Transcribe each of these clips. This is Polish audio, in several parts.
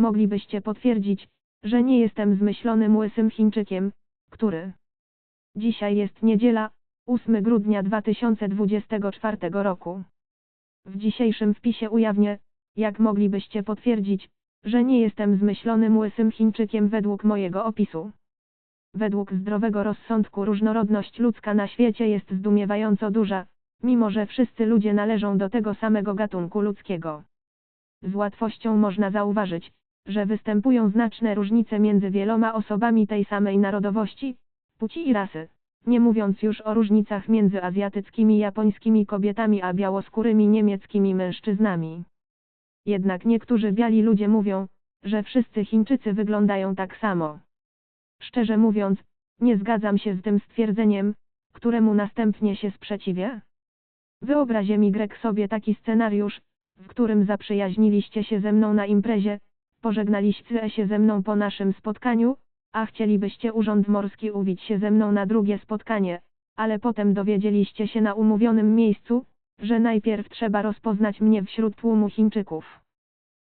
moglibyście potwierdzić, że nie jestem zmyślonym łysym Chińczykiem, który. Dzisiaj jest niedziela, 8 grudnia 2024 roku. W dzisiejszym wpisie ujawnię, jak moglibyście potwierdzić, że nie jestem zmyślonym łysym Chińczykiem według mojego opisu. Według zdrowego rozsądku różnorodność ludzka na świecie jest zdumiewająco duża, mimo że wszyscy ludzie należą do tego samego gatunku ludzkiego. Z łatwością można zauważyć, że występują znaczne różnice między wieloma osobami tej samej narodowości, płci i rasy, nie mówiąc już o różnicach między azjatyckimi japońskimi kobietami a białoskórymi niemieckimi mężczyznami. Jednak niektórzy biali ludzie mówią, że wszyscy Chińczycy wyglądają tak samo. Szczerze mówiąc, nie zgadzam się z tym stwierdzeniem, któremu następnie się sprzeciwię. Wyobraźcie mi Grek sobie taki scenariusz, w którym zaprzyjaźniliście się ze mną na imprezie, pożegnaliście się ze mną po naszym spotkaniu, a chcielibyście urząd morski uwić się ze mną na drugie spotkanie, ale potem dowiedzieliście się na umówionym miejscu, że najpierw trzeba rozpoznać mnie wśród tłumu Chińczyków.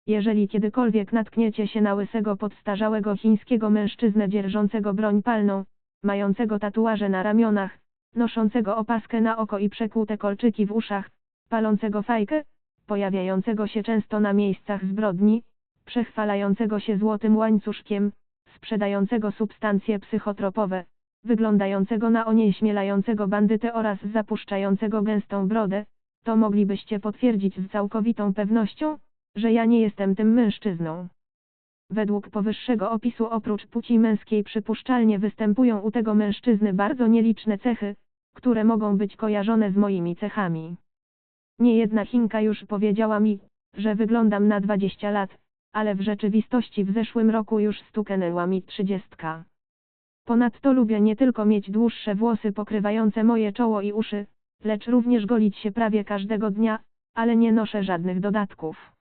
Jeżeli kiedykolwiek natkniecie się na łysego podstarzałego chińskiego mężczyznę dzierżącego broń palną, mającego tatuaże na ramionach, noszącego opaskę na oko i przekłute kolczyki w uszach, palącego fajkę, pojawiającego się często na miejscach zbrodni, przechwalającego się złotym łańcuszkiem, sprzedającego substancje psychotropowe, wyglądającego na onieśmielającego bandytę oraz zapuszczającego gęstą brodę, to moglibyście potwierdzić z całkowitą pewnością, że ja nie jestem tym mężczyzną. Według powyższego opisu oprócz płci męskiej przypuszczalnie występują u tego mężczyzny bardzo nieliczne cechy, które mogą być kojarzone z moimi cechami. Niejedna Chinka już powiedziała mi, że wyglądam na 20 lat, ale w rzeczywistości w zeszłym roku już stuknęła mi trzydziestka. Ponadto lubię nie tylko mieć dłuższe włosy pokrywające moje czoło i uszy, lecz również golić się prawie każdego dnia, ale nie noszę żadnych dodatków.